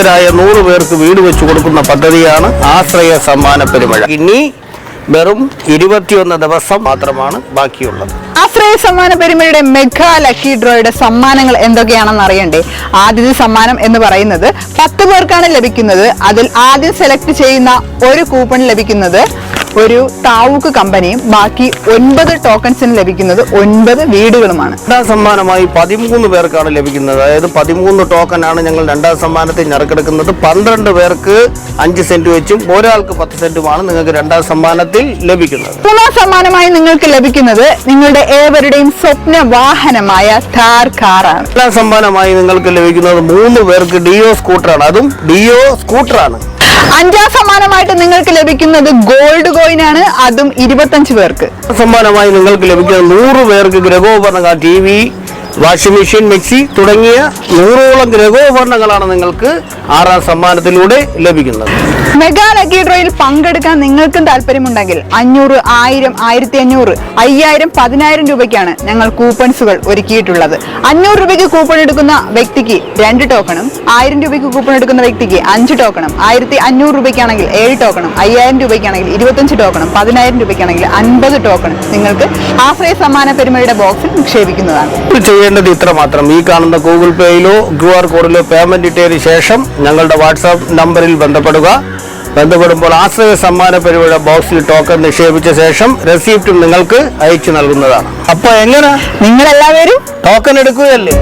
അർഹരായ നൂറ് പേർക്ക് വീട് വെച്ചു കൊടുക്കുന്ന പദ്ധതിയാണ് ആശ്രയ സമ്മാന പെരുമഴ. ഇനി വെറും ഇരുപത്തിയൊന്ന് ദിവസം മാത്രമാണ് ബാക്കിയുള്ളത്. ആശ്രയ സമ്മാന പെരുമയുടെ മെഗാ ലക്കി ഡ്രോയുടെ സമ്മാനങ്ങൾ എന്തൊക്കെയാണെന്ന് അറിയണ്ടേ? ആദ്യത്തെ സമ്മാനം എന്ന് പറയുന്നത് പത്ത് പേർക്കാണ് ലഭിക്കുന്നത്. അതിൽ ആദ്യം സെലക്ട് ചെയ്യുന്ന ഒരു കൂപ്പൺ ലഭിക്കുന്നത് ഒരു താവൂക്ക് കമ്പനിയും ബാക്കി ഒൻപത് ടോക്കൺസിന് ലഭിക്കുന്നത് ഒൻപത് വീടുകളുമാണ്. രണ്ടാം സമ്മാനമായി പതിമൂന്ന് പേർക്കാണ് ലഭിക്കുന്നത്. അതായത് പതിമൂന്ന് ആണ് ഞങ്ങൾ രണ്ടാം സമ്മാനത്തിൽ ഞറക്കെടുക്കുന്നത്. പന്ത്രണ്ട് പേർക്ക് അഞ്ച് സെന്റ് വെച്ചും ഒരാൾക്ക് പത്ത് സെന്റുമാണ് നിങ്ങൾക്ക് രണ്ടാം സമ്മാനത്തിൽ ലഭിക്കുന്നത്. മൂന്നാം സമ്മാനമായി നിങ്ങൾക്ക് ലഭിക്കുന്നത് നിങ്ങളുടെ ഏവരുടെയും സ്വപ്ന വാഹനമായ ഥാർ കാറാണ്. രണ്ടാം സമ്മാനമായി നിങ്ങൾക്ക് ലഭിക്കുന്നത് മൂന്ന് പേർക്ക് ഡിയോ സ്കൂട്ടറാണ്. അതും ഡിയോ സ്കൂട്ടറാണ്. അഞ്ചാം സമ്മാനമായിട്ട് നിങ്ങൾക്ക് ലഭിക്കുന്നത് ഗോൾഡ് കോയിൻ ആണ് അതും ഇരുപത്തഞ്ച് പേർക്ക്. സമ്മാനമായി നിങ്ങൾക്ക് ലഭിക്കുന്ന നൂറ് പേർക്ക് ഗ്രഹോപർണ T V washing machine mixie തുടങ്ങിയ നൂറോളം ഗ്രഹോപകരണങ്ങളാണ് നിങ്ങൾക്ക് ആറാം സമ്മാനത്തിലൂടെ ലഭിക്കുന്നത്. മെഗാ ലക്കി ഡ്രോയിൽ പങ്കെടുക്കാൻ നിങ്ങൾക്കും താല്പര്യമുണ്ടെങ്കിൽ അഞ്ഞൂറ് ആയിരം ആയിരത്തി അഞ്ഞൂറ് അയ്യായിരം പതിനായിരം രൂപയ്ക്കാണ് ഞങ്ങൾ കൂപ്പൺസുകൾ ഒരുക്കിയിട്ടുള്ളത്. അഞ്ഞൂറ് രൂപയ്ക്ക് കൂപ്പൺ എടുക്കുന്ന വ്യക്തിക്ക് രണ്ട് ടോക്കണും ആയിരം രൂപയ്ക്ക് കൂപ്പൺ എടുക്കുന്ന വ്യക്തിക്ക് അഞ്ച് ടോക്കണും ആയിരത്തി അഞ്ഞൂറ് രൂപയ്ക്കാണെങ്കിൽ ഏഴ് ടോക്കണും അയ്യായിരം രൂപയ്ക്കാണെങ്കിൽ ഇരുപത്തഞ്ച് ടോക്കണും പതിനായിരം രൂപയ്ക്കാണെങ്കിൽ അൻപത് ടോക്കണും നിങ്ങൾക്ക് ആശ്രയ സമ്മാന പെരുമയുടെ ബോക്സിൽ നിക്ഷേപിക്കുന്നതാണ്. ചെയ്യേണ്ടത് ഇത്ര മാത്രം. ഈ കാണുന്ന ഗൂഗിൾ പേയിലോ ക്യു ആർ കോഡിലോ പേയ്മെന്റ് ഇട്ടതിന് ശേഷം ഞങ്ങളുടെ വാട്സാപ്പ് നമ്പറിൽ ബന്ധപ്പെടുക. ബന്ധപ്പെടുമ്പോൾ ആശ്രയ സമ്മാന പരിപാടി ബോക്സിൽ ടോക്കൺ നിക്ഷേപിച്ച ശേഷം റെസീപ്റ്റും നിങ്ങൾക്ക് അയച്ചു നൽകുന്നതാണ്. അപ്പോൾ എങ്ങനെ? നിങ്ങളെല്ലാവരും ടോക്കൺ എടുക്കുകയല്ലേ?